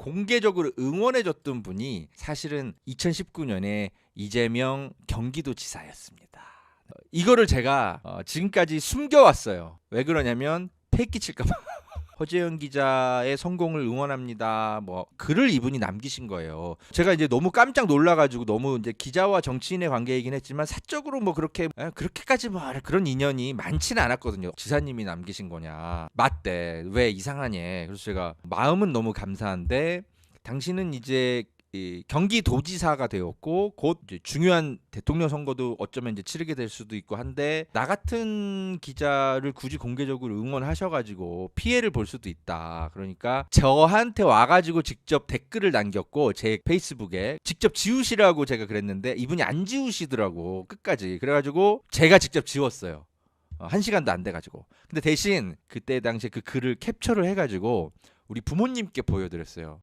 공개적으로 응원해줬던 분이 사실은 2019년에 이재명 경기도지사였습니다. 어, 이거를 제가 어, 지금까지 숨겨왔어요. 왜 그러냐면 패기 칠까봐. 허재영 기자의 성공을 응원합니다. 뭐 글을 이분이 남기신 거예요. 제가 이제 너무 깜짝 놀라가지고 너무 이제 기자와 정치인의 관계이긴 했지만 사적으로 뭐 그렇게 에, 그렇게까지 뭐 그런 인연이 많지는 않았거든요. 지사님이 남기신 거냐 맞대 왜 이상하냐. 그래서 제가 마음은 너무 감사한데 당신은 이제 이 경기도지사가 되었고 곧 중요한 대통령 선거도 어쩌면 이제 치르게 될 수도 있고 한데 나 같은 기자를 굳이 공개적으로 응원하셔가지고 피해를 볼 수도 있다. 그러니까 저한테 와가지고 직접 댓글을 남겼고 제 페이스북에 직접 지우시라고 제가 그랬는데 이분이 안 지우시더라고 끝까지. 그래가지고 제가 직접 지웠어요. 어, 한 시간도 안 돼가지고. 근데 대신 그때 당시에 그 글을 캡처를 해가지고 우리 부모님께 보여드렸어요.